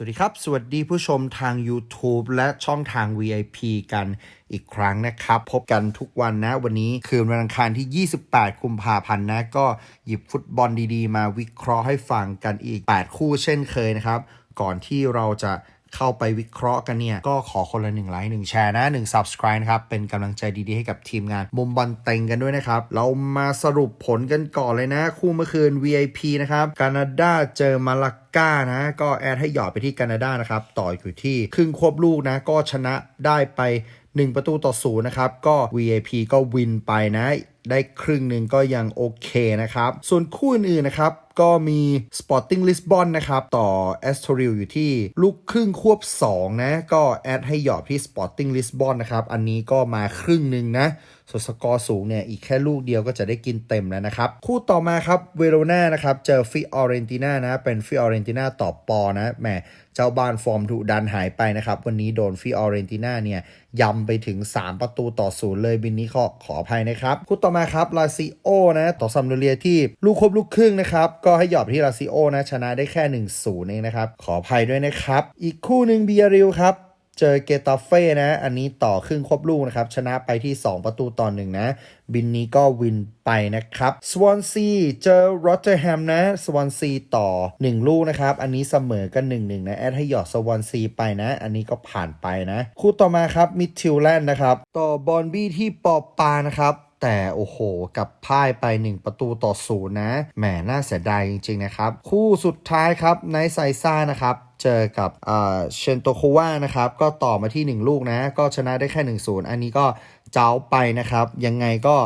สวัสดีครับ สวัสดีผู้ชมทาง YouTube และช่องทาง VIP กันอีกครั้งนะครับ พบกันทุกวันนะ วันนี้คืนวันอังคารที่ 28 กุมภาพันธ์นะ ก็หยิบฟุตบอลดีๆ มาวิเคราะห์ให้ฟังกันอีก 8 คู่เช่นเคยนะครับ ก่อนที่เราจะ เข้าไปวิเคราะห์กันเนี่ย ก็ขอคนละหนึ่งไลค์หนึ่งแชร์นะหนึ่ง subscribe นะครับ เป็นกำลังใจดีๆ ให้กับทีมงานมุมบอลเต็งกันด้วยนะครับ เรามาสรุปผลกันก่อนเลยนะ คู่เมื่อคืน VIP นะครับแคนาดาเจอมาลาก้านะ ก็แอดให้หยอดไปที่แคนาดานะครับ ต่ออยู่ที่ครึ่งควบลูกนะ ก็ชนะได้ไป 1 ประตูต่อศูนย์นะครับ ก็ VIP ก็วินไปนะได้ครึ่งหนึ่งก็ยังโอเคนะครับ ส่วนคู่อื่นๆนะครับก็มี Sporting Lisbon นะครับ ต่อ a s t o r i l อยู่ที่ลูกครึ่งควบ 2 นะ ก็แอดให้หยอดที่ Sporting Lisbon นะครับ อันนี้ก็มาครึ่งหนึ่งนะส่วนสกอร์สูงเนี่ย อีกแค่ลูกเดียวก็จะได้กินเต็มแล้วนะครับ คู่ต่อมาครับเวโรนานะครับ เจอฟิออเรนติน่านะ เป็นฟิออเรนติน่าต่อปอนะแหมเจ้าบ้านฟอร์มดุดันหายไปนะครับ วันนี้โดนฟิออเรนติน่าเนี่ยยำไปถึง 3 ประตูต่อศูนย์เลยบินนี้ขอขออภัยนะครับ คู่ต่อมาครับลาซิโอนะต่อซัมโดเรียที่ลูกครบลูกครึ่งนะครับ ก็ให้หยอดที่ลาซิโอนะชนะได้แค่1-0เองนะครับ ขออภัยด้วยนะครับ อีกคู่หนึ่งเบียริลครับเจอเกตาเฟ่นะ อันนี้ต่อครึ่งควบลูกนะครับ ชนะไปที่ 2 ประตูต่อหนึ่งนะ บินนี้ก็วินไปนะครับสวอนซีเจอโรเตอร์แฮมนะสวอนซีต่อ 1 ลูกนะครับ อันนี้เสมอกัน1 1นะ แอดให้หยอดสวอนซีไปนะ อันนี้ก็ผ่านไปนะ คู่ต่อมาครับมิดทิลแลนด์นะครับ ต่อบอลบี้ที่ปอปานะครับ แต่โอ้โห กับพ่ายไป 1 ประตูต่อศูนย์นะ แหมน่าเสียดายจริงๆนะครับ คู่สุดท้ายครับไนไซซ่านะครับเจอกับเชนโตโควานะครับ ก็ต่อมาที่ 1 ลูกนะ ก็ชนะได้แค่ 1 0 อันนี้ก็เจ้าไปนะครับ ยังไงก็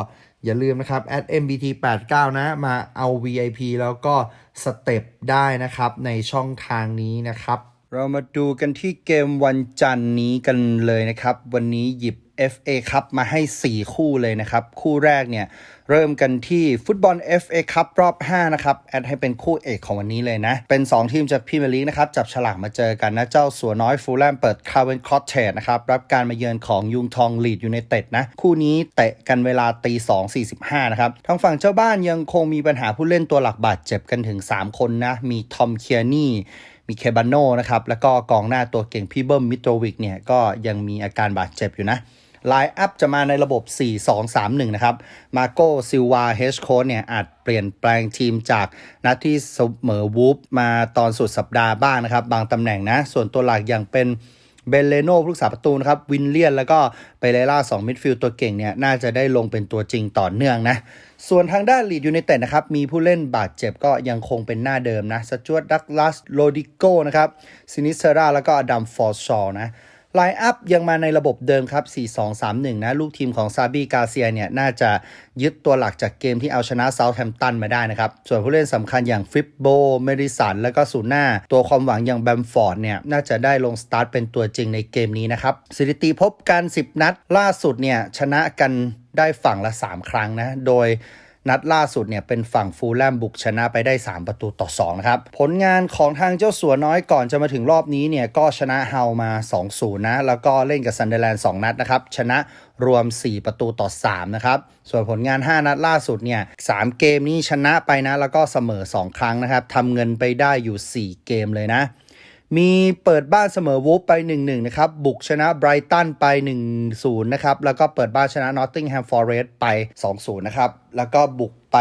อย่าลืมนะครับ at mbt 8 9นะ มาเอา VIP แล้วก็สเต็ปได้นะครับ ในช่องทางนี้นะครับ เรามาดูกันที่เกมวันจันนี้กันเลยนะครับ วันนี้หยิบ FA ครับมาให้ 4 คู่เลยนะครับ คู่แรกเนี่ย เริ่มกันที่ฟุตบอล FA ครับรอบ 5 นะครับ แอดให้เป็นคู่เอกของวันนี้เลยนะ เป็น 2 ทีมจากพรีเมียร์ลีกนะครับ จับฉลากมาเจอกันนะ เจ้าสัวน้อยฟูลแลมเปิดคาร์เวนคอตเทสนะครับ รับการมาเยือนของยุงทองลีดยูไนเต็ดนะ คู่นี้เตะกันเวลาตี2 45 นะครับทางฝั่งเจ้าบ้านยังคงมีปัญหาผู้เล่นตัวหลักบาดเจ็บกันถึง 3 คนนะมีทอมเคียนี่มีเคบานโนนะครับ แล้วก็กองหน้าตัวเก่งพี่เบิ้มมิโตรวิกเนี่ยก็ยังมีอาการบาดเจ็บอยู่นะ ไลน์อัพจะมาในระบบ 4-2-3-1 นะครับ มาโกซิลวาเฮชโค้เนี่ยอาจเปลี่ยนแปลงทีมจากนัดที่เสมอวูฟมาตอนสุดสัปดาห์บ้างนะครับ บางตำแหน่งนะ ส่วนตัวหลักอย่างเป็นเบเลโน่ผู้รักษาประตูนะครับ วินเลียน แล้วก็เปเรล่า2มิดฟิลด์ตัวเก่งเนี่ย น่าจะได้ลงเป็นตัวจริงต่อเนื่องนะ ส่วนทางด้านลีดยูไนเต็ดนะครับ มีผู้เล่นบาดเจ็บก็ยังคงเป็นหน้าเดิมนะสจวตดักลัสโรดิโกนะครับซินิเซราแล้วก็อดัมฟอร์ชอนะ ไลน์อัพยังมาในระบบเดิมครับ 4-2-3-1 นะ ลูกทีมของซาบีกาเซียเนี่ย น่าจะยึดตัวหลักจากเกมที่เอาชนะเซาท์แฮมป์ตันมาได้นะครับ ส่วนผู้เล่นสำคัญอย่างฟิปโบ เมดิสัน แล้วก็ซูน่า ตัวความหวังอย่างแบมฟอร์ดเนี่ย น่าจะได้ลงสตาร์ทเป็นตัวจริงในเกมนี้นะครับสถิติพบกัน 10 นัดล่าสุดเนี่ยชนะกันได้ฝั่งละ 3 ครั้งนะ โดย นัดล่าสุดเนี่ยเป็นฝั่งฟูลแลมบุกชนะไปได้ 3 ประตูต่อ2นะครับ ผลงานของทางเจ้าสัวน้อยก่อนจะมาถึงรอบนี้เนี่ยก็ชนะเฮามา 2-0 นะ แล้วก็เล่นกับซันเดอร์แลนด์2นัดนะครับ ชนะรวม 4 ประตูต่อ 3 นะครับ ส่วนผลงาน 5 นัดล่าสุดเนี่ย 3 เกมนี้ชนะไปนะ แล้วก็เสมอ 2 ครั้งนะครับทำเงินไปได้อยู่ 4 เกมเลยนะ มีเปิดบ้านเสมอวูฟไป 1-1 นะครับ บุกชนะไบรตันไป 1-0 นะครับ แล้วก็เปิดบ้านชนะนอตติงแฮมฟอร์เรสต์ไป 2-0 นะครับ แล้วก็บุกไป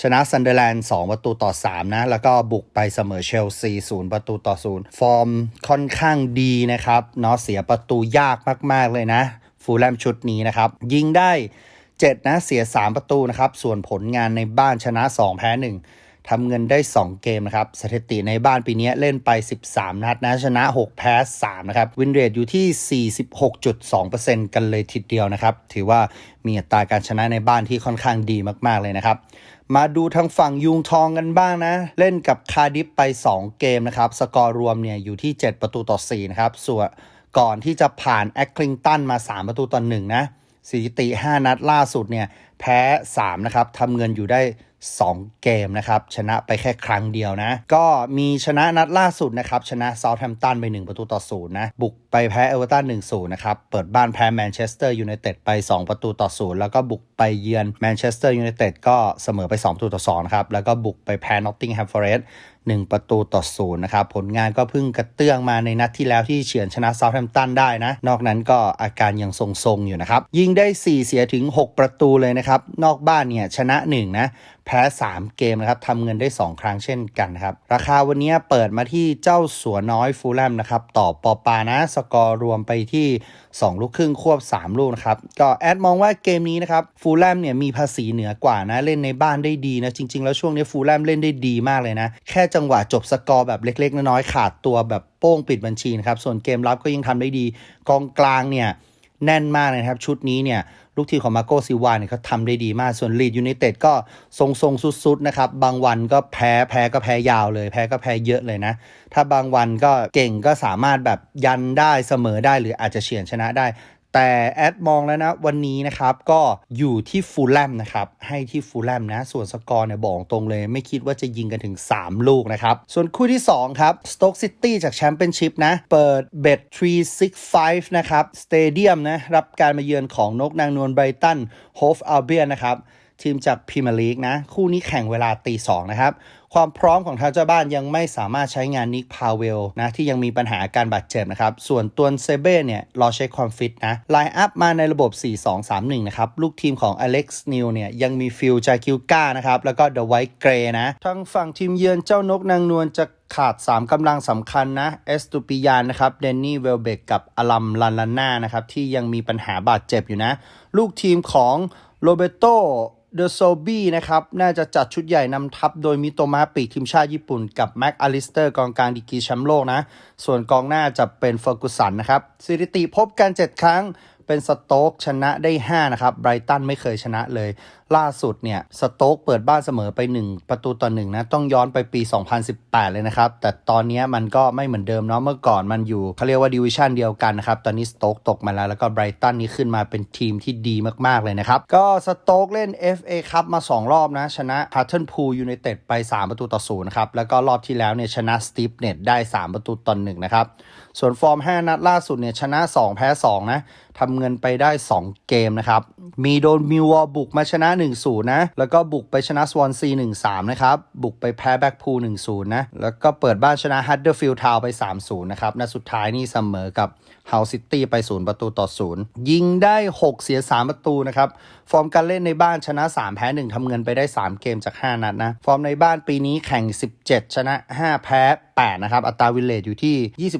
ชนะซันเดอร์แลนด์2ประตูต่อ 3 นะ แล้วก็บุกไปเสมอเชลซี0ประตูต่อ 0 ฟอร์มค่อนข้างดีนะครับเนาะเสียประตูยากมาก ๆ เลยนะ ฟูลแลมชุดนี้นะครับ ยิงได้ 7 นะ เสีย 3 ประตูนะครับ ส่วนผลงานในบ้านชนะ 2 แพ้ 1 ทำเงินได้ 2 เกมนะครับ สถิติในบ้านปีนี้เล่นไป 13 นัดนะชนะ 6 แพ้ 3 นะครับ วินเรทอยู่ที่ 46.2%กันเลยทีเดียวนะครับ ถือว่ามีอัตราการชนะในบ้านที่ค่อนข้างดีมากๆเลยนะครับ มาดูทางฝั่งยุงทองกันบ้างนะ เล่นกับคาร์ดิฟไป 2 เกมนะครับ สกอร์รวมเนี่ยอยู่ที่ 7 ประตูต่อ 4 นะครับ ส่วนก่อนที่จะผ่านแอคคลิงตันมา 3 ประตูต่อ 1 นะสถิติ 5 นัดล่าสุดเนี่ยแพ้ 3 นะครับทำเงินอยู่ได้ 2 เกมนะครับ ชนะไปแค่ครั้งเดียวนะ ก็มีชนะนัดล่าสุดนะครับ ชนะเซาท์แฮมป์ตันไป 1 ประตูต่อ0นะ บุกไปแพ้เอเวอร์ตัน1-0 นะครับ เปิดบ้านแพ้แมนเชสเตอร์ยูไนเต็ดไป 2 ประตูต่อ0แล้วก็บุกไปเยือนแมนเชสเตอร์ยูไนเต็ดก็เสมอไป 2 ประตูต่อ2นะครับ แล้วก็บุกไปแพ้นอตติงแฮมฟอร์เรสต์1ประตูต่อศูนย์นะครับ ผลงานก็เพิ่งกระเตื้องมาในนัดที่แล้วที่เฉือนชนะเซาท์แฮมป์ตันได้นะ นอกนั้นก็อาการยังทรงๆอยู่นะครับ ยิงได้ 4 เสียถึง 6 ประตูเลยนะครับ นอกบ้านเนี่ยชนะ1นะ แพ้ 3 เกมนะครับทำเงินได้ 2 ครั้งเช่นกันครับ ราคาวันนี้เปิดมาที่เจ้าสัวน้อยฟูลแลมนะครับ ต่อปอปานะ สกอร์รวมไปที่ 2 ลูกครึ่งควบ 3 ลูกนะครับ ก็แอดมองว่าเกมนี้นะครับฟูลแลมเนี่ยมีภาษีเหนือกว่านะ เล่นในบ้านได้ดีนะ จริง ๆ แล้วช่วงนี้ฟูลแลมเล่นได้ดีมากเลยนะ แค่จังหวะจบสกอร์แบบเล็ก ๆ น้อยๆขาดตัวแบบโป้งปิดบัญชีนะครับส่วนเกมรับก็ยังทำได้ดี กองกลางเนี่ย แน่นมากนะครับ ชุดนี้เนี่ยลูกทีมของมาโกซิวาเนี่ยเขาทำได้ดีมากส่วนลีดยูไนเต็ดก็ทรงทรงสุดๆนะครับ บางวันก็แพ้แพ้ก็แพ้ยาวเลย แพ้ก็แพ้เยอะเลยนะ ถ้าบางวันก็เก่งก็สามารถแบบยันได้เสมอได้หรืออาจจะเฉือนชนะได้ แต่แอดมองแล้วนะวันนี้นะครับก็อยู่ที่ฟูลแลมนะครับให้ที่ฟูลแลมนะ ส่วนสกอร์เนี่ยบอกตรงเลย ไม่คิดว่าจะยิงกันถึง 3 ลูกนะครับ ส่วนคู่ที่ 2 ครับสโต๊กซิตี้จากแชมเปี้ยนชิพนะ เปิดเบท365 นะครับสเตเดียมนะ รับการมาเยือนของนกนางนวลไบรตันโฮฟอัลเบียนนะครับ ทีมจากพรีเมียร์ลีกนะ คู่นี้แข่งเวลาตีสองนะครับ ความพร้อมของทางเจ้าบ้านยังไม่สามารถใช้งานนิกพาเวลนะ ที่ยังมีปัญหาการบาดเจ็บนะครับ ส่วนตัวเซเบ้เนี่ย รอเช็คความฟิตนะ ไลน์อัพมาในระบบ 4-2-3-1 นะครับ ลูกทีมของอเล็กซ์นิวเนี่ย ยังมีฟิลจากิวก้านะครับ แล้วก็เดอะไวท์เกรนะ ทางฝั่งทีมเยือนเจ้านกนางนวลจะขาด 3 กำลังสำคัญนะ เอสตูปิยานนะครับ เดนนี่เวลเบกกับอลัมลันลาน่านะครับ ที่ยังมีปัญหาบาดเจ็บอยู่นะ ลูกทีมของโรเบโต เดอะโซบี้นะครับ น่าจะจัดชุดใหญ่นำทัพโดยมิโตมะปีกทีมชาติญี่ปุ่นกับแม็กอลิสเตอร์กองกลางดีกีแชมป์โลกนะ ส่วนกองหน้าจะเป็นเฟอร์กุสันนะครับสถิติพบกัน 7 ครั้งเป็นสโต๊กชนะได้ 5 นะครับไบรตันไม่เคยชนะเลย ล่าสุดเนี่ยสโต๊กเปิดบ้านเสมอไป 1 ประตูต่อ1นะต้องย้อนไปปี 2018 เลยนะครับ แต่ตอนนี้มันก็ไม่เหมือนเดิมเนาะเมื่อก่อนมันอยู่เขาเรียกว่าดิวิชันเดียวกันนะครับ ตอนนี้สโต๊กตกมาแล้ว แล้วก็ไบรตันนี่ขึ้นมาเป็นทีมที่ดีมากๆเลยนะครับ ก็สโต๊กเล่น FA คัพมา 2 รอบนะ ชนะฮัตเทิลพูลยูไนเต็ดไป 3 ประตูต่อ0นะครับแล้วก็รอบที่แล้วเนี่ยชนะสตีฟเน็ตได้ 3 ประตูต่อ1นะครับส่วนฟอร์ม 5 นัดล่าสุดเนี่ยชนะ 2 แพ้2นะทำเงินไปได้ 2 เกมนะครับมีโดนมิววอบุกมาชนะ1-0 นะ แล้วก็บุกไปชนะสวอนซี 1-3 นะครับ บุกไปแพ้แบ็กพูล1-0 นะ แล้วก็เปิดบ้านชนะฮัตเดอร์ฟิลด์ทาวไป 3-0 นะครับนัดสุดท้ายนี่เสมอกับเฮาซิตี้ไป 0 ประตูต่อ 0 ยิงได้ 6 เสีย 3 ประตูนะครับ ฟอร์มการเล่นในบ้านชนะ 3 แพ้ 1 ทำเงินไปได้ 3 เกมจาก 5 นัดนะ ฟอร์มในบ้านปีนี้แข่ง 17 ชนะ 5 แพ้ 8 นะครับ อัตราวินเลทอยู่ที่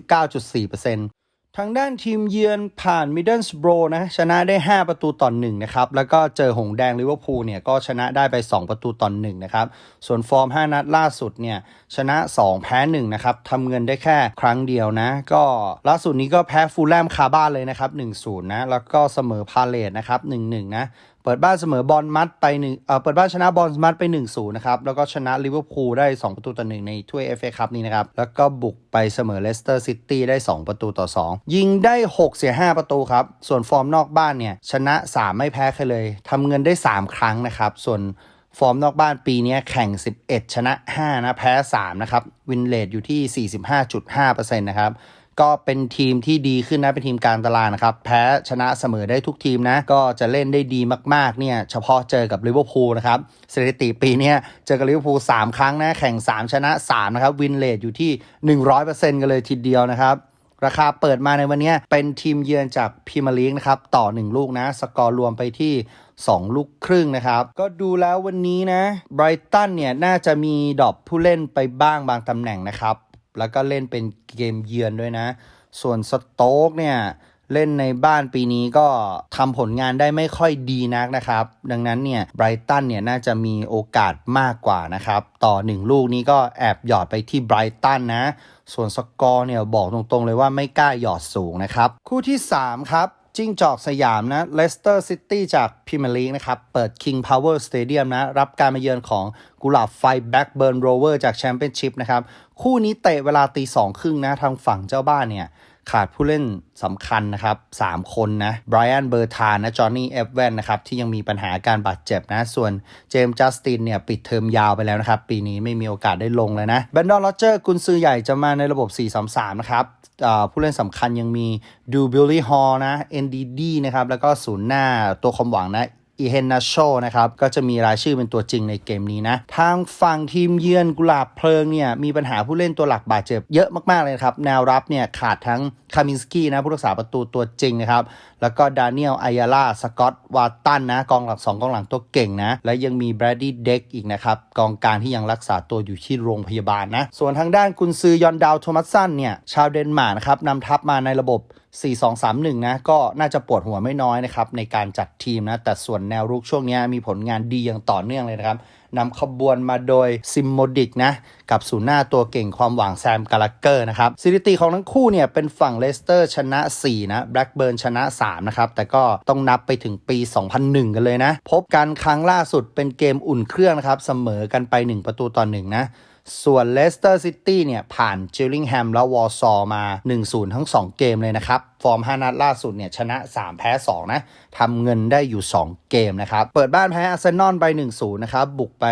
29.4% ทางด้านทีมเยือนผ่านมิดเดิลสโบรนะชนะได้ 5 ประตูต่อ1นะครับ แล้วก็เจอหงแดงลิเวอร์พูลเนี่ยก็ชนะได้ไป 2 ประตูต่อ1นะครับ ส่วนฟอร์ม 5 นัดล่าสุดเนี่ยชนะ 2 แพ้ 1 นะครับทำเงินได้แค่ครั้งเดียวนะ ก็ล่าสุดนี้ก็แพ้ฟูลแลมคาบ้านเลยนะครับ 1-0 นะ แล้วก็เสมอพาเลตนะครับ 1-1 นะ ปิดบ้านเสมอบอลมัดไปหนึ่งเอ่อเปิดบ้านชนะบอลมัดไป1-0นะครับ แล้วก็ชนะลิเวอร์พูลได้ 2 ประตูต่อ1ในถ้วย FA คัพนี้นะครับ แล้วก็บุกไปเสมอเลสเตอร์ซิตี้ได้ 2 ประตูต่อ 2 ยิงได้ 6 เสีย 5 ประตูครับ ส่วนฟอร์มนอกบ้านเนี่ย ชนะ 3 ไม่แพ้ใครเลยทำเงินได้ 3 ครั้งนะครับ ส่วนฟอร์มนอกบ้านปีนี้แข่ง 11 ชนะ 5 นะ แพ้ 3 นะครับ วินเลทอยู่ที่ 45.5%นะครับ ก็เป็นทีมที่ดีขึ้นนะเป็นทีมกลางตารางนะครับ แพ้ชนะเสมอได้ทุกทีมนะ ก็จะเล่นได้ดีมากๆเนี่ยเฉพาะเจอกับลิเวอร์พูลนะครับสถิติปีนี้เจอกับลิเวอร์พูล3ครั้งนะ แข่ง 3 ชนะ 3 นะครับ วินเลทอยู่ที่ 100%กันเลยทีเดียวนะครับราคาเปิดมาในวันนี้เป็นทีมเยือนจากพรีเมียร์ลีกนะครับ ต่อ 1 ลูกนะ สกอร์รวมไปที่ 2 ลูกครึ่งนะครับ ก็ดูแล้ววันนี้นะไบรตันเนี่ย น่าจะมีดรอปผู้เล่นไปบ้างบางตำแหน่งนะครับ แล้วก็เล่นเป็นเกมเยือนด้วยนะ ส่วนสโต๊กเนี่ยเล่นในบ้านปีนี้ก็ทำผลงานได้ไม่ค่อยดีนักนะครับ ดังนั้นเนี่ยไบรตันเนี่ยน่าจะมีโอกาสมากกว่านะครับ ต่อ 1 ลูกนี้ก็แอบหยอดไปที่ไบรตันนะ ส่วนสกอร์เนี่ยบอกตรงๆเลยว่าไม่กล้าหยอดสูงนะครับ คู่ที่ 3 ครับ จิ้งจอกสยามนะเลสเตอร์ซิตี้จากพรีเมียร์ลีกนะครับ เปิด King Power Stadium นะ รับการมาเยือนของกุหลาบไฟแบ็กเบิร์นโรเวอร์จากแชมเปี้ยนชิพนะครับ คู่นี้เตะเวลาตีสองครึ่งนะทางฝั่งเจ้าบ้านเนี่ย ขาดผู้เล่นสำคัญนะครับ 3 คนนะไบรอันเบอร์ธานนะจอห์นนี่เอฟเวนนะครับ ที่ยังมีปัญหาการบาดเจ็บนะ ส่วนเจมส์จัสตินเนี่ย ปิดเทอมยาวไปแล้วนะครับ ปีนี้ไม่มีโอกาสได้ลงเลยนะแบนดอนโรเจอร์กุนซือใหญ่จะมาในระบบ 4-3-3 นะครับผู้เล่นสำคัญยังมีดูบิลลี่ฮอลนะ NDD นะครับ แล้วก็ศูนย์หน้าตัวความหวังนะ อีเฮนนาโชนะครับก็จะมีรายชื่อเป็นตัวจริงในเกมนี้นะ ทางฝั่งทีมเยือนกุหลาบเพลิงเนี่ยมีปัญหาผู้เล่นตัวหลักบาดเจ็บเยอะมากๆเลยครับ แนวรับเนี่ยขาดทั้งคามินสกี้นะผู้รักษาประตูตัวจริงนะครับ แล้วก็ดานิเอลอายาล่าสกอตวาตันนะกองหลังสองกองหลังตัวเก่งนะ และยังมีแบรดดี้เด็กอีกนะครับ กองกางที่ยังรักษาตัวอยู่ที่โรงพยาบาลนะ ส่วนทางด้านกุนซือยอนดาวโทมัสสันเนี่ยชาวเดนมาร์กนะครับนำทัพมาในระบบ4-2-3-1 นะก็น่าจะปวดหัวไม่น้อยนะครับในการจัดทีมนะ แต่ส่วนแนวรุกช่วงนี้มีผลงานดีอย่างต่อเนื่องเลยนะครับนำขบวนมาโดยซิมโมดิกนะกับศูนย์หน้าตัวเก่งความหวังแซมกาลักเกอร์นะครับสถิติของทั้งคู่เนี่ยเป็นฝั่งเลสเตอร์ชนะ4นะแบล็กเบิร์นชนะ3นะครับแต่ก็ต้องนับไปถึงปี 2001 กันเลยนะ พบกันครั้งล่าสุดเป็นเกมอุ่นเครื่องนะครับเสมอกันไป 1 ประตูต่อ1นะ ส่วนเลสเตอร์ซิตี้เนี่ย ผ่านจิลลิงแฮมและวอร์ซอมา 1-0 ทั้ง 2 เกมเลยนะครับ ฟอร์ม 5 นัดล่าสุดเนี่ย ชนะ 3 แพ้ 2 นะทำเงินได้อยู่ 2 เกมนะครับ เปิดบ้านแพ้อาร์เซนอลไป 1-0 นะครับ บุกไป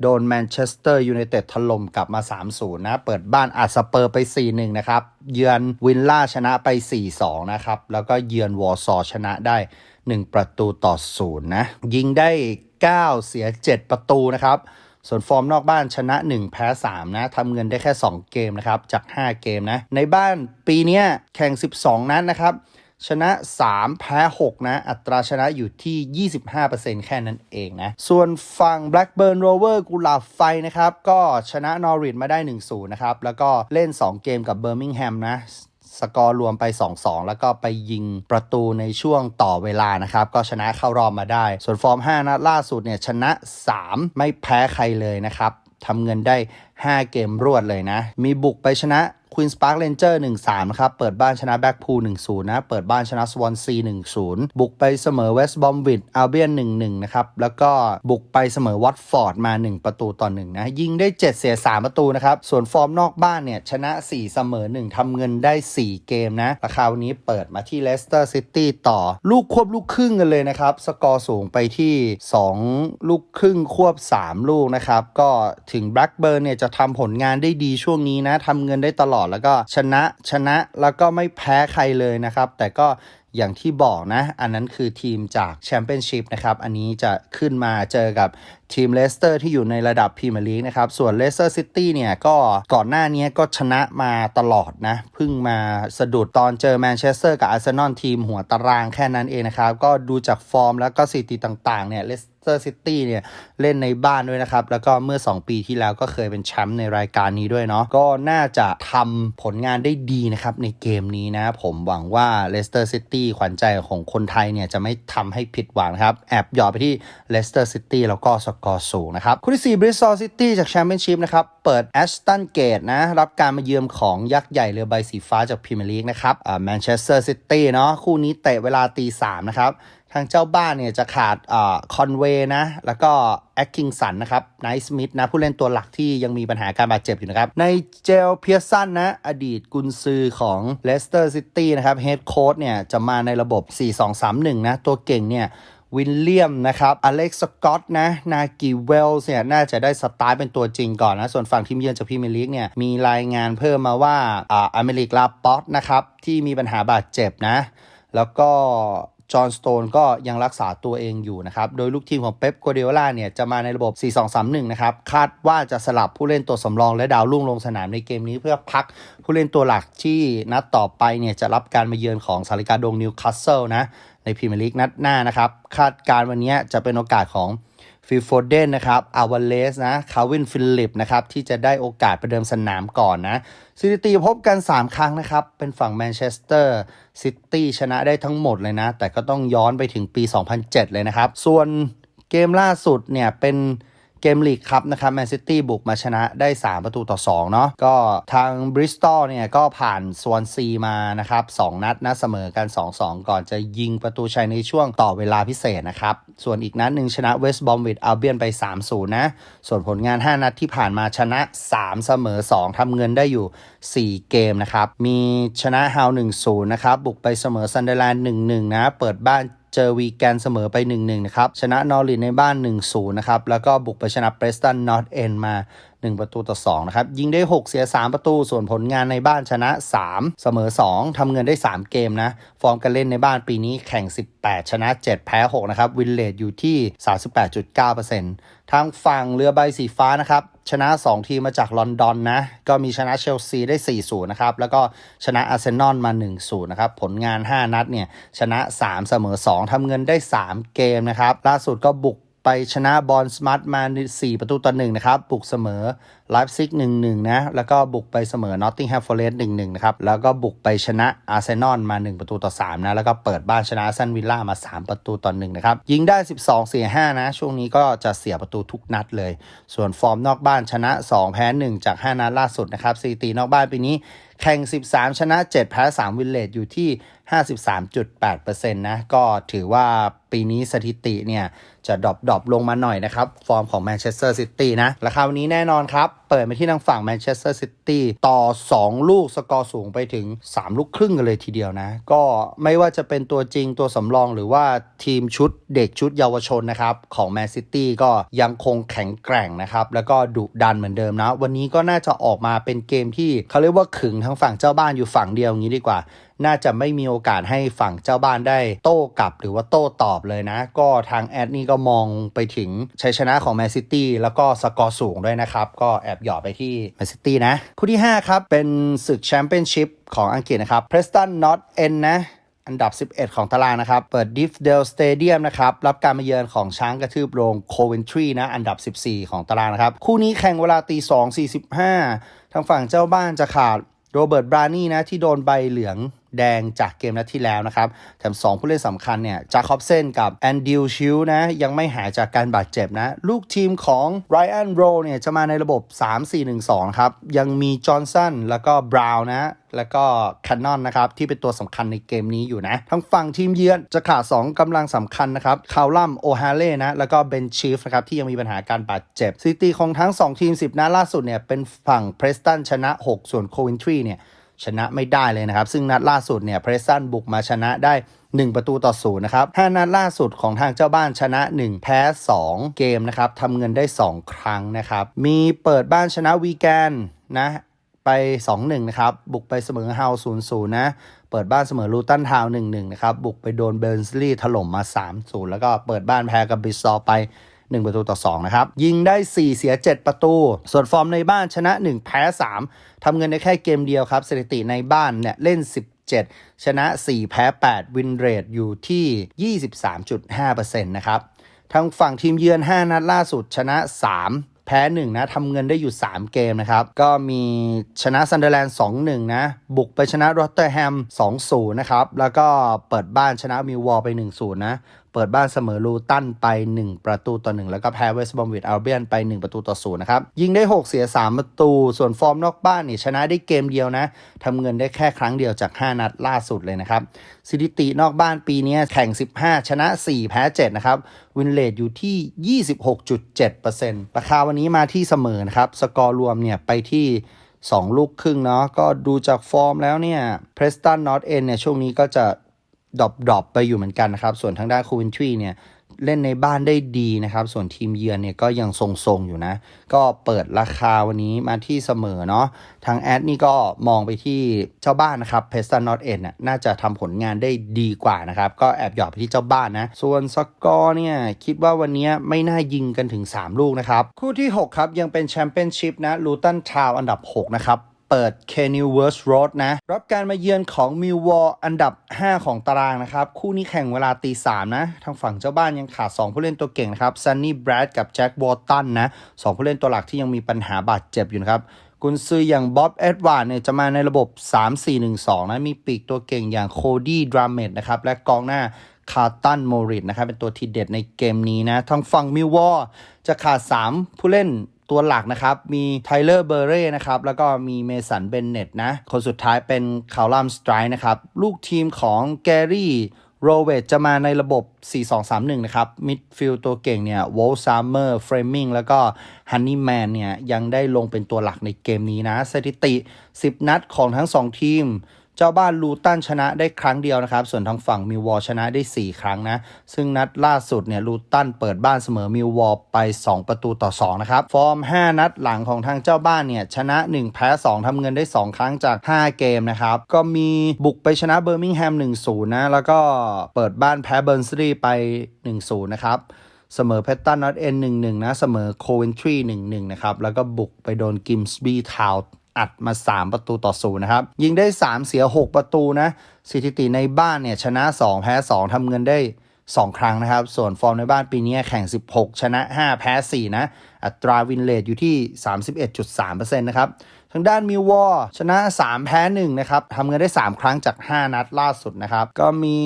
โดนแมนเชสเตอร์ยูไนเต็ดถล่มกลับมา 3-0 นะ เปิดบ้านอาร์สเปอร์ไป 4-1 นะครับ เยือนวินล่าชนะไป 4-2 นะครับ แล้วก็เยือนวอร์ซอชนะได้ 1 ประตูต่อ 0 นะ ยิงได้ 9 เสีย 7 ประตูนะครับ ส่วนฟอร์มนอกบ้านชนะ 1 แพ้ 3 นะทำเงินได้แค่ 2 เกมนะครับ จาก 5 เกมนะ ในบ้านปีนี้แข่ง 12 นัดนนะครับ ชนะ 3 แพ้ 6 นะ อัตราชนะอยู่ที่ 25%แค่นั้นเองนะ ส่วนฝั่ง Blackburn Rover กุหลาบไฟนะครับ ก็ชนะนอริทมาได้ 1-0 นะครับ แล้วก็เล่น 2 เกมกับเบอร์มิงแฮมนะ สกอร์รวมไป 2-2 แล้วก็ไปยิงประตูในช่วงต่อเวลานะครับ ก็ชนะเข้ารอบมาได้ ส่วนฟอร์ม 5 นัดล่าสุดเนี่ยชนะ 3 ไม่แพ้ใครเลยนะครับทำเงินได้ 5 เกมรวดเลยนะ มีบุกไปชนะ Queen's Park Ranger 1-3นะครับ เปิดบ้านชนะแบ็กพูล1-0นย์นะ เปิดบ้านชนะสวอนซี1-0บุกไปเสมอเวสต์บอมวิดอัลเบียน1-1นะครับ แล้วก็บุกไปเสมอวัตฟอร์ดมา1ประตูต่อ1นะ ยิงได้7เสีย3ประตูนะครับ ส่วนฟอร์มนอกบ้านเนี่ย ชนะ4เสมอ1ทำเงินได้4เกมนะ ราคาวันนี้เปิดมาที่เลสเตอร์ซิตี้ต่อ ลูกควบลูกครึ่งกันเลยนะครับ สกอร์สูงไปที่2ลูกครึ่งควบ3ลูกนะครับ ก็ถึงแบล็กเบิร์นเนี่ยจะทำผลงานได้ดีช่วงนี้นะทำเงินได้ตลอดแล้วก็ชนะชนะแล้วก็ไม่แพ้ใครเลยนะครับ แต่ก็อย่างที่บอกนะ อันนั้นคือทีมจากแชมเปี้ยนชิพนะครับ อันนี้จะขึ้นมาเจอกับ ทีมเลสเตอร์ที่อยู่ในระดับพรีเมียร์ลีกนะครับ ส่วนเลสเตอร์ซิตี้เนี่ยก็ก่อนหน้านี้ก็ชนะมาตลอดนะ เพิ่งมาสะดุดตอนเจอแมนเชสเตอร์กับอาร์เซนอลทีมหัวตารางแค่นั้นเองนะครับ ก็ดูจากฟอร์มแล้วก็สถิติต่างๆเนี่ยเลสเตอร์ซิตี้เนี่ยเล่นในบ้านด้วยนะครับ แล้วก็เมื่อ 2 ปีที่แล้วก็เคยเป็นแชมป์ในรายการนี้ด้วยเนาะก็น่าจะทำผลงานได้ดีนะครับ ในเกมนี้นะ ผมหวังว่าเลสเตอร์ซิตี้ขวัญใจของคนไทยเนี่ยจะไม่ทำให้ผิดหวังครับ แอบหยอดไปที่เลสเตอร์ซิตี้แล้วก็สกอร์สูงนะครับคู่ที่4บริสตอลซิตี้จากแชมเปี้ยนชิพนะครับเปิดแอสตันเกตนะรับการมาเยือนของยักษ์ใหญ่เรือใบสีฟ้าจากพรีเมียร์ลีกนะครับแมนเชสเตอร์ซิตี้เนาะคู่นี้เตะเวลาตีสามนะครับทางเจ้าบ้านเนี่ยจะขาดคอนเวย์นะ แล้วก็แอคคิงสันนะครับไนท์สมิธนะ ผู้เล่นตัวหลักที่ยังมีปัญหาการบาดเจ็บอยู่นะครับ ในเจลเพียสันนะ อดีตกุนซือของเลสเตอร์ซิตี้นะครับเฮดโค้ชเนี่ยจะมาในระบบ 4-2-3-1 นะ ตัวเก่งเนี่ย วิลเลียมนะครับอเล็กซ์สกอตนะนากีเวลส์เนี่ยน่าจะได้สตาร์ทเป็นตัวจริงก่อนนะ ส่วนฝั่งทีมเยือนจากพรีเมร์ลีกเนี่ยมีรายงานเพิ่มมาว่าอ่าอเมริกลาป๊อตนะครับที่มีปัญหาบาดเจ็บนะ แล้วก็จอห์นสโตนก็ยังรักษาตัวเองอยู่นะครับ โดยลูกทีมของเป๊ปกัวเดล่าเนี่ยจะมาในระบบ 4-2-3-1 นะครับ คาดว่าจะสลับผู้เล่นตัวสำรองและดาวรุ่งลงสนามในเกมนี้เพื่อพักผู้เล่นตัวหลักที่นัดต่อไปเนี่ยจะรับการมาเยือนของสาริกาดงนิวคาสเซิลนะ ในพรีเมียร์ลีกนัดหน้านะครับ คาดการ์วันนี้จะเป็นโอกาสของฟิลโฟเดนนะครับอาวาเลสนะคาวินฟิลิปนะครับที่จะได้โอกาสประเดิมสนามก่อนนะซิตี้พบกัน 3 ครั้งนะครับ เป็นฝั่งแมนเชสเตอร์ซิตี้ชนะได้ทั้งหมดเลยนะ แต่ก็ต้องย้อนไปถึงปี 2007 เลยนะครับ ส่วนเกมล่าสุดเนี่ยเป็น เกมลีกครับนะครับแมนซิตี้บุกมาชนะได้ 3 ประตูต่อ 2 เนาะก็ทางบริสตอลเนี่ยก็ผ่านสวอนซีมานะครับ2นัดนะเสมอกัน 2-2 ก่อนจะยิงประตูชัยในช่วงต่อเวลาพิเศษนะครับ ส่วนอีกนัดหนึ่งชนะเวสต์บอมวิดอัลเบียนไป 3-0 นะ ส่วนผลงาน 5 นัดที่ผ่านมาชนะ 3 เสมอ 2ทำเงินได้อยู่ 4 เกมนะครับ มีชนะฮาว1-0 นะครับ บุกไปเสมอซันเดอร์แลนด์1-1 นะ เปิดบ้าน เจอวีแกนเสมอไป 1-1 นะครับ ชนะนอรินในบ้าน 1-0 นะครับ แล้วก็บุกไปชนะเพรสตันนอตเอนมา 1 ประตูต่อ 2 นะครับ ยิงได้ 6 เสีย 3 ประตู ส่วนผลงานในบ้านชนะ 3 เสมอ 2 ทำเงินได้ 3 เกมนะ ฟอร์มการเล่นในบ้านปีนี้แข่ง 18 ชนะ 7 แพ้ 6 นะครับ วินเลดอยู่ที่ 38.9% ทางฝั่งเรือใบสีฟ้านะครับ ชนะ 2 ทีมมาจากลอนดอนนะ ก็มีชนะเชลซีได้ 4-0 นะครับ แล้วก็ชนะอาร์เซนอลมา 1-0 นะครับ ผลงาน 5 นัดเนี่ย ชนะ 3 เสมอ 2 ทำเงินได้ 3 เกมนะครับ ล่าสุดก็บุก ไปชนะบอลสมาร์ทมา4ประตูต่อ1นะครับ บุกเสมอไลฟ์ซิก1-1 นะ แล้วก็บุกไปเสมอนอตติงแฮมฟอร์เรสต์1-1 นะครับ แล้วก็บุกไปชนะอาร์เซนอลมา 1 ประตูต่อ 3 นะ แล้วก็เปิดบ้านชนะซันวิลล่ามา 3 ประตูต่อ 1 นะครับ ยิงได้ 12 เสีย 5 นะ ช่วงนี้ก็จะเสียประตูทุกนัดเลย ส่วนฟอร์มนอกบ้านชนะ 2 แพ้ 1 จาก 5 นัดล่าสุดนะครับสถิตินอกบ้านปีนี้ แข่ง 13 ชนะ 7 แพ้ 3 วินเลทอยู่ที่ 53.8%นะ ก็ถือว่าปีนี้สถิติเนี่ย จะดรอปดรอปลงมาหน่อยนะครับ ฟอร์มของแมนเชสเตอร์ซิตี้นะ และคราวนี้แน่นอนครับ เปิดไปที่ทางฝั่งแมนเชสเตอร์ซิตี้ต่อ 2 ลูกสกอร์สูงไปถึง 3 ลูกครึ่งกันเลยทีเดียวนะ ก็ไม่ว่าจะเป็นตัวจริงตัวสำรองหรือว่าทีมชุดเด็กชุดเยาวชนนะครับ ของแมนซิตี้ก็ยังคงแข็งแกร่งนะครับ แล้วก็ดุดันเหมือนเดิมนะ วันนี้ก็น่าจะออกมาเป็นเกมที่เขาเรียกว่าขึงทั้งฝั่งเจ้าบ้านอยู่ฝั่งเดียวอย่างนี้ดีกว่าน่าจะไม่มีโอกาสให้ฝั่งเจ้าบ้านได้โต้กลับหรือว่าโต้ตอบเลยนะ ก็ทางแอดนี่ก็มองไปถึงชัยชนะของแมนซิตี้แล้วก็สกอร์สูงด้วยนะครับ ก็แอบหยอดไปที่แมนซิตี้นะ คู่ที่ 5 ครับ เป็นศึกแชมเปี้ยนชิพของอังกฤษนะครับเพรสตันนอตเอ็นนะอันดับ 11 ของตารางนะครับ เปิดดิฟเดลสเตเดียมนะครับ รับการมาเยือนของช้างกระทืบโรงโคเวนทรีนะ อันดับ 14 ของตารางนะครับ คู่นี้แข่งเวลาตี 2 45 ทางฝั่งเจ้าบ้านจะขาดโรเบิร์ตบรานี่นะ ที่โดนใบเหลือง แดงจากเกมนัดที่แล้วนะครับ แถม 2 ผู้เล่นสำคัญเนี่ยจาคอบเซนกับแอนดิวชิลนะ ยังไม่หายจากการบาดเจ็บนะ ลูกทีมของไรอันโรเนี่ยจะมาในระบบ 3-4-1-2 ครับ ยังมีจอห์นสันแล้วก็บราวน์นะแล้วก็แคนนอนนะครับ ที่เป็นตัวสำคัญในเกมนี้อยู่นะ ทั้งฝั่งทีมเยือนจะขาด 2กำลังสำคัญนะครับคาวลัมโอฮาเล่นะ แล้วก็เบนชีฟนะครับ ที่ยังมีปัญหาการบาดเจ็บสถิติของทั้ง 2 ทีม 10 นัดล่าสุดเนี่ย เป็นฝั่งเพรสตันชนะ 6 ส่วนโควินทรีเนี่ย ชนะไม่ได้เลยนะครับ ซึ่งนัดล่าสุดเนี่ยเพรสตันบุกมาชนะได้ 1 ประตูต่อศูนย์นะครับ5นัดล่าสุดของทางเจ้าบ้านชนะ 1 แพ้ 2 เกมนะครับทำเงินได้ 2 ครั้งนะครับ มีเปิดบ้านชนะวีแกนนะไป 2-1 นะครับ บุกไปเสมอเฮา0-0 นะ เปิดบ้านเสมอลูตันทาวน์1-1 นะครับ บุกไปโดนเบร์นสลีย์ถล่มมา 3-0 แล้วก็เปิดบ้านแพ้กับบริซอร์ไป 1 ประตูต่อ 2 นะครับ ยิงได้ 4 เสีย 7 ประตู ส่วนฟอร์มในบ้านชนะ 1 แพ้ 3 ทำเงินได้แค่เกมเดียวครับสถิติในบ้านเนี่ยเล่น17ชนะ 4 แพ้ 8 วินเรทอยู่ที่ 23.5%นะครับ ทางฝั่งทีมเยือน 5 นัดล่าสุดชนะ 3 แพ้ 1 นะทำเงินได้อยู่ 3 เกมนะครับ ก็มีชนะซันเดอร์แลนด์ 2-1 นะ บุกไปชนะรอตเตอร์แฮม 2-0 นะครับ แล้วก็เปิดบ้านชนะมิววอลไป 1-0 นะ เปิดบ้านเสมอลูตันไป 1 ประตูต่อ 1 แล้วก็แพ้เวสต์บอมวิดอัลเบียนไป 1 ประตูต่อ0นะครับ ยิงได้ 6 เสีย 3 ประตู ส่วนฟอร์มนอกบ้านนี่ชนะได้เกมเดียวนะทำเงินได้แค่ครั้งเดียวจาก 5 นัดล่าสุดเลยนะครับสถิตินอกบ้านปีนี้แข่ง 15 ชนะ 4 แพ้ 7 นะครับ วินเลดอยู่ที่ 26.7%ราคาวันนี้มาที่เสมอนะครับ สกอร์รวมเนี่ยไปที่2 ลูกครึ่งเนาะก็ดูจากฟอร์มแล้วเนี่ยเพรสตันนอตเอนเนี่ยช่วงนี้ก็จะ ดรอปดรอปไปอยู่เหมือนกันนะครับ ส่วนทางด้านคูวินทรีเนี่ยเล่นในบ้านได้ดีนะครับ ส่วนทีมเยือนเนี่ยก็ยังทรงๆอยู่นะ ก็เปิดราคาวันนี้มาที่เสมอเนาะ ทางแอดนี่ก็มองไปที่เจ้าบ้านนะครับเพสตันนอตเอ็นน่าจะทำผลงานได้ดีกว่านะครับ ก็แอบหยอดไปที่เจ้าบ้านนะ ส่วนสกอร์เนี่ยคิดว่าวันนี้ไม่น่ายิงกันถึง 3 ลูกนะครับ คู่ที่ 6 ครับ ยังเป็นแชมเปี้ยนชิพนะลูตันทาวอันดับ 6 นะครับ เปิด k e n i w o r t h Road นะ รับการมาเยือนของมิววอลอันดับ 5 ของตารางนะครับ คู่นี้แข่งเวลาตี3นะ ทางฝั่งเจ้าบ้านยังขาด 2 ผู้เล่นตัวเก่งนะครับซันนี่แบรดกับแจ็ควอตันนะสองผู้เล่นตัวหลักที่ยังมีปัญหาบาดเจ็บอยู่นะครับกุนซืออย่างบ๊อบเอ็ดวาร์ดเนี่ยจะมาในระบบ 3-4-1-2 นะ มีปีกตัวเก่งอย่างโคดี้ดราเมดนะครับ และกองหน้าคาร์ตันโมริตนะครับ เป็นตัวทีเด็ดในเกมนี้นะ ทางฝั่งมิววอจะขาด 3 ผู้เล่น ตัวหลักนะครับ มีไทเลอร์เบอร์เร่นะครับ แล้วก็มีเมสันเบนเน็ตนะ คนสุดท้ายเป็นคาลัมสไตร์นะครับ ลูกทีมของแกรี่โรเวตจะมาในระบบ 4-2-3-1 นะครับ มิดฟิลด์ตัวเก่งเนี่ย วอลซามเมอร์ เฟรมิง แล้วก็ฮันนี่แมนเนี่ย ยังได้ลงเป็นตัวหลักในเกมนี้นะ สถิติ 10 นัดของทั้ง 2 ทีม เจ้าบ้านลูตันชนะได้ครั้งเดียวนะครับ ส่วนทางฝั่งมิววอลชนะได้ 4 ครั้งนะ ซึ่งนัดล่าสุดเนี่ยลูตันเปิดบ้านเสมอมิววอลไป 2 ประตูต่อ 2 นะครับ ฟอร์ม 5 นัดหลังของทางเจ้าบ้านเนี่ยชนะ 1 แพ้ 2ทำเงินได้ 2 ครั้งจาก 5 เกมนะครับ ก็มีบุกไปชนะเบอร์มิงแฮม 1-0 นะ แล้วก็เปิดบ้านแพ้เบิร์นสตีไป 1-0 นะครับเสมอเพตตันนอตเอ็นหนึ่งหนึ่งนะ เสมอโคเวนทรีหนึ่งหนึ่งนะครับ แล้วก็บุกไปโดนกิมส์บีทาว อัดมา 3 ประตูต่อศูนย์นะครับ ยิงได้ 3 เสีย 6 ประตูนะสถิติในบ้านเนี่ยชนะ 2 แพ้ 2ทำเงินได้ 2 ครั้งนะครับ ส่วนฟอร์มในบ้านปีนี้แข่ง 16 ชนะ 5 แพ้ 4 นะ อัตราวินเลทอยู่ที่ 31.3%นะครับ ทางด้านมิววอชนะ 3 แพ้1นะครับทำเงินได้ 3 ครั้งจาก 5 นัดล่าสุดนะครับ ก็มี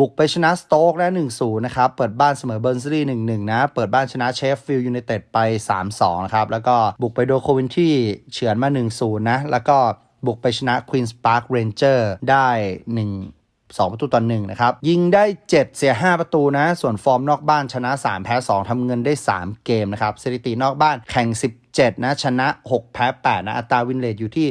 บุกไปชนะสโต๊กและ1-0นะครับ เปิดบ้านเสมอเบิร์นซีรี1-1 นะ เปิดบ้านชนะเชฟฟิลด์ยูไนเต็ดไป 3-2 นะครับ แล้วก็บุกไปโดโควินที่เฉือนมา 1-0 นะ แล้วก็บุกไปชนะควีนส์พาร์คเรนเจอร์ได้ 1 2 ประตูต่อหนึ่งนะครับ ยิงได้ 7 เสีย 5 ประตูนะ ส่วนฟอร์มนอกบ้านชนะ 3 แพ้ 2 ทำเงินได้ 3 เกมนะครับสถิตินอกบ้านแข่ง 7 นะ ชนะ 6 แพ้ 8 นะ อัตราวินเลทอยู่ที่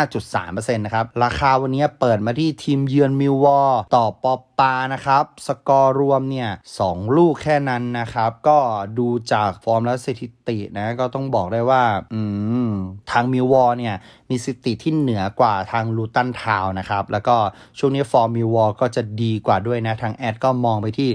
35.3%นะครับ ราคาวันนี้เปิดมาที่ทีมเยือนมิววอลต่อปอปานะครับ สกอร์รวมเนี่ย2ลูกแค่นั้นนะครับ ก็ดูจากฟอร์มและสถิตินะ ก็ต้องบอกได้ว่า อืม ทางมิววอลเนี่ย มีสถิติที่เหนือกว่าทางลูตันทาวน์นะครับ แล้วก็ช่วงนี้ฟอร์มมิววอลก็จะดีกว่าด้วยนะ ทางแอดก็มองไปที่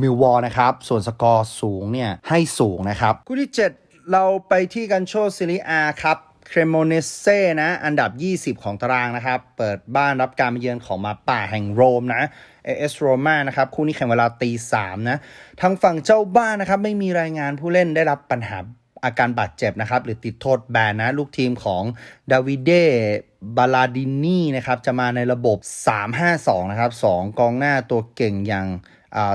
มิววอลนะครับ ส่วนสกอร์สูงเนี่ยให้สูงนะครับ คู่ที่ 7 เราไปที่กันโชซิลิอาครับเครโมเนเซ่นะ อันดับ 20 ของตารางนะครับ เปิดบ้านรับการมาเยือนของมาป่าแห่งโรมนะเอเอสโรมานะครับ คู่นี้แข่งเวลาตีสามนะ ทางฝั่งเจ้าบ้านนะครับ ไม่มีรายงานผู้เล่นได้รับปัญหาอาการบาดเจ็บนะครับ หรือติดโทษแบนนะ ลูกทีมของดาวิเดบาลาดินีนะครับ จะมาในระบบ 3-5-2 นะครับ 2 กองหน้าตัวเก่งอย่าง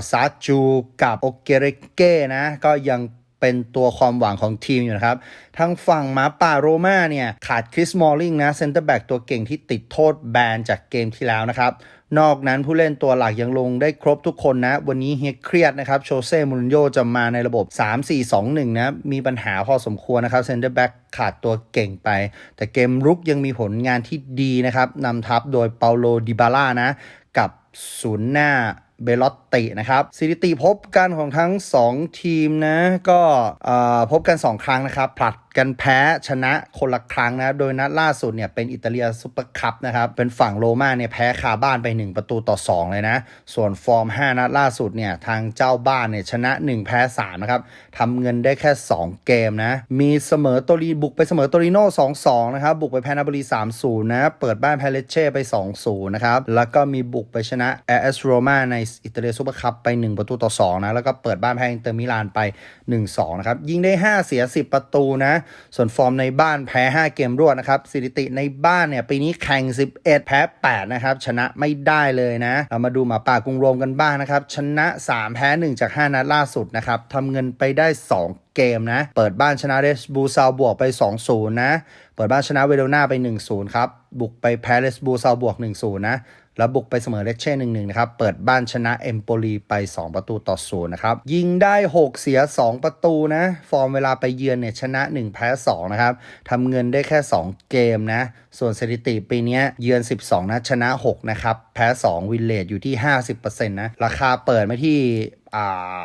ซาจูกับโอเกเรเก้นะ ก็ยัง เป็นตัวความหวังของทีมอยู่นะครับ ทางฝั่งหมาป่าโรม่าเนี่ยขาดคริสมอลลิงนะเซนเตอร์แบ็กตัวเก่งที่ติดโทษแบนจากเกมที่แล้วนะครับ นอกนั้นผู้เล่นตัวหลักยังลงได้ครบทุกคนนะ วันนี้เฮียเครียดนะครับ โชเซ่มูรินโญ่จะมาในระบบ 3-4-2-1 นะ มีปัญหาพอสมควรนะครับเซนเตอร์แบ็กขาดตัวเก่งไป แต่เกมรุกยังมีผลงานที่ดีนะครับนำทัพโดยเปาโลดิบาล่านะ กับศูนย์หน้าเบลอต ตินะครับสถิติพบกันของทั้ง 2 ทีมนะก็พบกัน 2 ครั้งนะครับผลัดกันแพ้ชนะคนละครั้งนะโดยนัดล่าสุดเนี่ยเป็นอิตาเลียซุปเปอร์คัพนะครับเป็นฝั่งโรม่าเนี่ยแพ้คาบ้านไป 1 ประตูต่อ 2 เลยนะ ส่วนฟอร์ม 5 นัดล่าสุดเนี่ยทางเจ้าบ้านเนี่ยชนะ 1 แพ้ 3 นะครับทำเงินได้แค่ 2 เกมนะ มีเสมอโตรีบุกไปเสมอโตริโน่2-2 นะครับ บุกไปแพนาโปลี3-0 นะ เปิดบ้านแพเลเช่ไป 2-0 นะครับ แล้วก็มีบุกไปชนะเอเอสโรมาในอิตาเลียซุปเปอร์คัพไป 1 ประตูต่อ 2 นะ แล้วก็เปิดบ้านแพ้อินเตอร์มิลานไป 1-2 นะครับ ยิงได้ 5 เสีย 10 ประตูนะ ส่วนฟอร์มในบ้านแพ้ 5 เกมรวดนะครับสถิติในบ้านเนี่ย ปีนี้แข่ง 11 แพ้ 8 นะครับ ชนะไม่ได้เลยนะ เรามาดูหมาป่ากรุงโรมกันบ้างนะครับ ชนะ 3 แพ้ 1 จาก 5 นัดล่าสุดนะครับทำเงินไปได้ 2เกมนะ เปิดบ้านชนะเรสบูซาบวกไป 2-0 นะ เปิดบ้านชนะเวโรนาไป 1-0 ครับ บุกไปแพ้เรสบูซาบวก 1-0 นะ แล้วบุกไปเสมอเลเช่หนึ่งหนึ่งนะครับ เปิดบ้านชนะเอมโปลีไป 2 ประตูต่อศูนย์นะครับ ยิงได้ 6 เสีย 2 ประตูนะ ฟอร์มเวลาไปเยือนเนี่ยชนะ 1 แพ้ 2 นะครับทำเงินได้แค่ 2 เกมนะ ส่วนสถิติปีนี้เยือน 12 นะ ชนะ 6 นะครับ แพ้ 2 วินเลดอยู่ที่ 50%นะ ราคาเปิดมาที่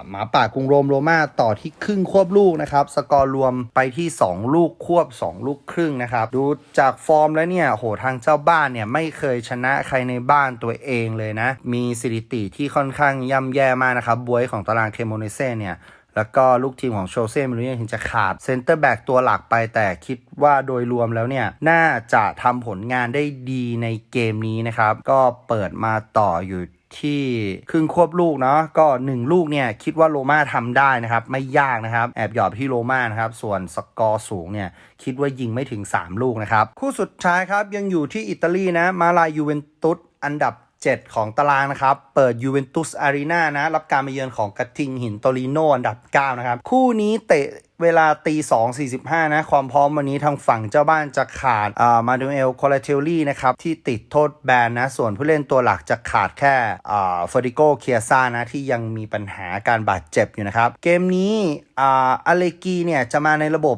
หมาป่ากรุงโรมโรม่าต่อที่ครึ่งควบลูกนะครับ สกอร์รวมไปที่ 2 ลูกควบ 2 ลูกครึ่งนะครับ ดูจากฟอร์มแล้วเนี่ยโหทางเจ้าบ้านเนี่ยไม่เคยชนะใครในบ้านตัวเองเลยนะ มีสถิติที่ค่อนข้างย่ำแย่มากนะครับบวยของตารางเคโมเนเซ่เนี่ยแล้วก็ลูกทีมของโชเซ่มิลเนียถึงจะขาดเซนเตอร์แบ็กตัวหลักไปแต่คิดว่าโดยรวมแล้วเนี่ย น่าจะทำผลงานได้ดีในเกมนี้นะครับ ก็เปิดมาต่ออยู่ ที่ครึ่งควบลูกเนาะก็ 1 ลูกเนี่ยคิดว่าโรม่าทำได้นะครับไม่ยากนะครับแอบหยอดที่โรม่านะครับส่วนสกอร์สูงเนี่ยคิดว่ายิงไม่ถึง 3 ลูกนะครับคู่สุดท้ายครับยังอยู่ที่อิตาลีนะมาลายยูเวนตุสอันดับ7 ของตารางนะครับ เปิดยูเวนตุสอารีนานะ รับการมาเยือนของกระทิงหินโตริโนอันดับ 9 นะครับ คู่นี้เตะ เวลาตี2 45นะ ความพร้อมวันนี้ทางฝั่งเจ้าบ้านจะขาดมาดูเอลคอลเทลลี่นะครับที่ติดโทษแบนนะ ส่วนผู้เล่นตัวหลักจะขาดแค่เฟอร์ดิโกเคียซ่านะ ที่ยังมีปัญหาการบาดเจ็บอยู่นะครับ เกมนี้อเลกีเนี่ยจะมาในระบบ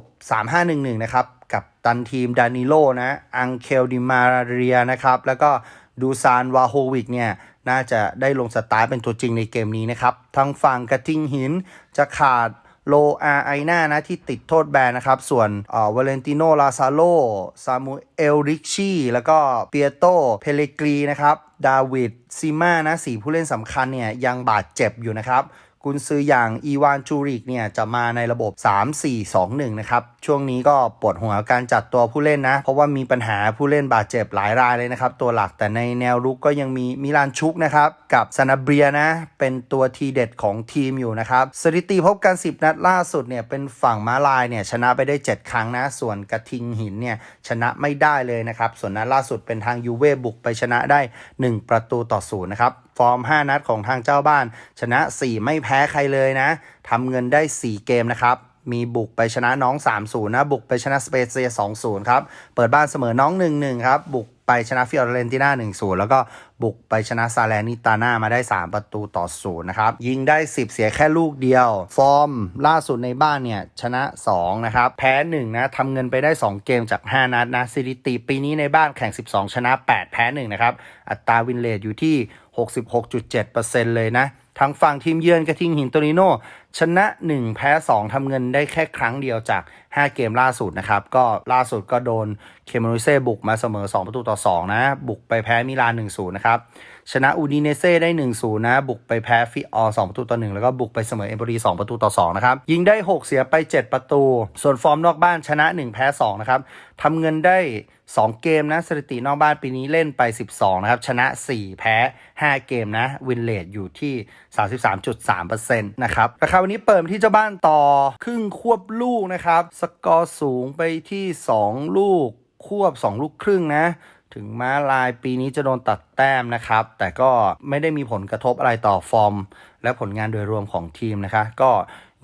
3-5-1-1 นะครับ กับตันทีมดานิโลนะอังเคลดิมาเรียนะครับ แล้วก็ดูซานวาโฮวิกเนี่ยน่าจะได้ลงสตาร์เป็นตัวจริงในเกมนี้นะครับ ทางฝั่งกระทิงหินจะขาด โลอาไอนานะที่ติดโทษแบนนะครับ ส่วนเออวาเลนติโนลาซาโลซามูเอลริกชีแล้วก็เปียโตเพเลกรีนะครับดาวิดซิมานะสี่ผู้เล่นสำคัญเนี่ยยังบาดเจ็บอยู่นะครับ กุนซืออย่างอีวานจูริกเนี่ยจะมาในระบบ 3-4-2-1 นะครับ ช่วงนี้ก็ปวดหัวการจัดตัวผู้เล่นนะ เพราะว่ามีปัญหาผู้เล่นบาดเจ็บหลายรายเลยนะครับ ตัวหลักแต่ในแนวรุกก็ยังมีมิลานชุกนะครับ กับซานาเบียนะ เป็นตัวทีเด็ดของทีมอยู่นะครับ สถิติพบกัน 10 นัดล่าสุดเนี่ยเป็นฝั่งม้าลายเนี่ยชนะไปได้ 7 ครั้งนะ ส่วนกระทิงหินเนี่ยชนะไม่ได้เลยนะครับ ส่วนนัดล่าสุดเป็นทางยูเว่บุกไปชนะได้ 1 ประตูต่อศูนย์นะครับฟอร์ม 5 นัดของทางเจ้าบ้าน ชนะ 4 ไม่แพ้ใครเลยนะทำเงินได้ 4 เกมนะครับ มีบุกไปชนะน้อง 3-0 นะ บุกไปชนะสเปเซีย 2-0 ครับ เปิดบ้านเสมอน้อง 1-1 ครับ บุกไปชนะฟิออเรนติน่า1-0 แล้วก็บุกไปชนะซาแลนิตาน่ามาได้ 3 ประตูต่อ0นะครับ ยิงได้ 10 เสียแค่ลูกเดียว ฟอร์มล่าสุดในบ้านเนี่ย ชนะ 2 นะครับ แพ้ 1 นะทำเงินไปได้ 2 เกมจาก 5 นัดนะสถิติปีนี้ในบ้านแข่ง 12 ชนะ 8 แพ้ 1 นะครับ อัตราวินเลทอยู่ที่ 66.7%เลยนะทางฝั่งทีมเยือนกระทิงหินโตริโน ชนะ 1 แพ้ 2ทำเงินได้แค่ครั้งเดียวจาก 5 เกมล่าสุดนะครับ ก็ล่าสุดก็โดนเคม a นุเซ่บุกมาเสมอ 2 ประตูต่อ 2 นะ บุกไปแพ้มิลาน 1-0 นะครับ ชนะอูดิเนเซ่ได้ 1-0 นะ บุกไปแพ้ฟิออ2ประตูต่อ 1 แล้วก็บุกไปเสมอเอมโปรี2 ประตูต่อ 2 นะครับ ยิงได้ 6 เสียไป 7 ประตู ส่วนฟอร์มนอกบ้านชนะ 1 แพ้ 2 นะครับทำเงินได้ 2 เกมนะ สถิตินอกบ้านปีนี้เล่นไป 12 นะครับ ชนะ 4 แพ้ 5 เกมนะ วินเลทอยู่ที่ 33.3%นะครับ ราคาวันนี้เปิดมที่เจ้าบ้านต่อครึ่งควบลูกนะครับสกอร์สูงไปที่ 2 ลูก ควบ 2 ลูกครึ่งนะ ถึงม้าลายปีนี้จะโดนตัดแต้มนะครับ แต่ก็ไม่ได้มีผลกระทบอะไรต่อฟอร์ม และผลงานโดยรวมของทีมนะคะ ก็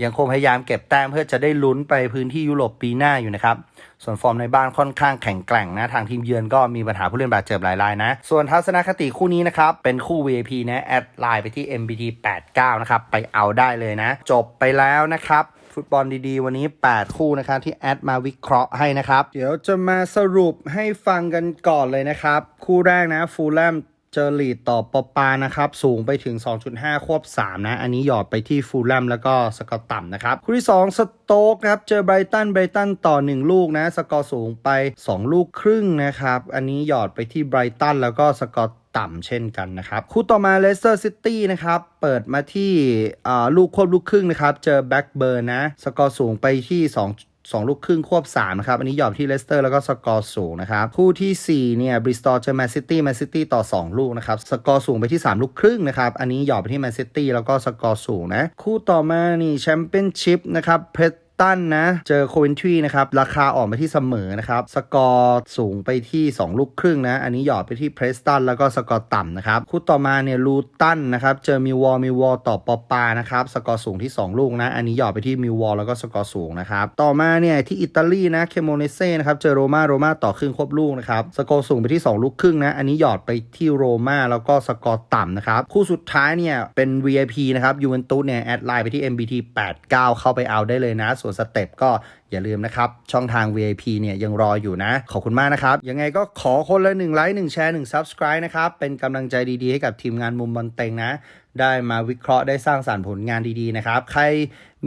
ยังคงพยายามเก็บแต้มเพื่อจะได้ลุ้นไปพื้นที่ยุโรปปีหน้าอยู่นะครับ ส่วนฟอร์มในบ้านค่อนข้างแข็งแกร่งนะ ทางทีมเยือนก็มีปัญหาผู้เล่นบาดเจ็บหลายรายนะ ส่วนทัศนคติคู่นี้นะครับ เป็นคู่ VIP นะแอดไลน์ไปที่ MBT 89 นะครับ ไปเอาได้เลยนะ จบไปแล้วนะครับฟุตบอลดีๆ วันนี้ 8 คู่นะครับที่แอดมาวิเคราะห์ให้นะครับ เดี๋ยวจะมาสรุปให้ฟังกันก่อนเลยนะครับ คู่แรกนะฟูลแลม เจอลีดต่อปอปานะครับ สูงไปถึง 2.5 ควบ 3 นะ อันนี้หยอดไปที่ฟูลแลมแล้วก็สกอร์ต่ำนะครับ คู่ที่ 2 สโต๊กนะครับ เจอไบรตันไบรตันต่อ 1 ลูกนะ สกอร์สูงไป 2 ลูกครึ่งนะครับ อันนี้หยอดไปที่ไบรตันแล้วก็สกอร์ต่ำเช่นกันนะครับ คู่ต่อมาเลสเตอร์ซิตี้นะครับ เปิดมาที่อ่าลูกควบลูกครึ่งนะครับ เจอแบ็กเบิร์นนะ สกอร์สูงไปที่ 2 2 ลูกครึ่งควบ 3 นะครับ อันนี้หยอบที่เลสเตอร์แล้วก็สกอร์สูงนะครับ คู่ทีสี่ 4 เนี่ยบริสตอลเจอแมนซิตี้แมนซิตี้ต่อ 2 ลูกนะครับ สกอร์สูงไปที่ 3 ลูกครึ่งนะครับ อันนี้หยอบไปที่แมนซิตี้แล้วก็สกอร์สูงนะ คู่ต่อมานี่แชมเปี้ยนชิพนะครับเพช ตันนะ เจอโควินทรีนะครับ ราคาออกมาที่เสมอนะครับ สกอร์สูงไปที่ 2 ลูกครึ่งนะ อันนี้หยอดไปที่เพรสตันแล้วก็สกอร์ต่ำนะครับ คู่ต่อมาเนี่ยลูตันนะครับ เจอมิววอลมิววอลต่อปอปานะครับ สกอร์สูงที่ 2 ลูกนะ อันนี้หยอดไปที่มิววอลแล้วก็สกอร์สูงนะครับ ต่อมาเนี่ยที่อิตาลีนะ เคโมเนเซ่นะครับ เจอโรมาโรมาต่อครึ่งควบลูกนะครับ สกอร์สูงไปที่ 2 ลูกครึ่งนะ อันนี้หยอดไปที่โรมาแล้วก็สกอร์ต่ำนะครับ คู่สุดท้ายเนี่ยเป็น VIP นะครับยูเวนตุสเนี่ยแอดไลน์ไปที่ MBT 89 เข้าไปเอาได้เลยนะส่วนสเต็ปก็อย่าลืมนะครับ ช่องทาง VIP เนี่ยยังรออยู่นะ ขอบคุณมากนะครับ ยังไงก็ขอคนละ1ไลค์1แชร์1 Subscribe นะครับ เป็นกำลังใจดีๆ ให้กับทีมงานมุมบอลเต็งนะ ได้มาวิเคราะห์ได้สร้างสารรค์ผลงานดีๆนะครับ ใคร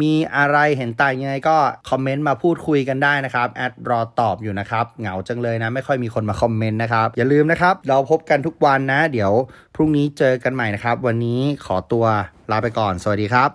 มีอะไรเห็นต่างยังไงก็คอมเมนต์มาพูดคุยกันได้นะครับแอดรอตอบอยู่นะครับ เหงาจังเลยนะ ไม่ค่อยมีคนมาคอมเมนต์นะครับ อย่าลืมนะครับ เราพบกันทุกวันนะ เดี๋ยวพรุ่งนี้เจอกันใหม่นะครับ วันนี้ขอตัวลาไปก่อน สวัสดีครับ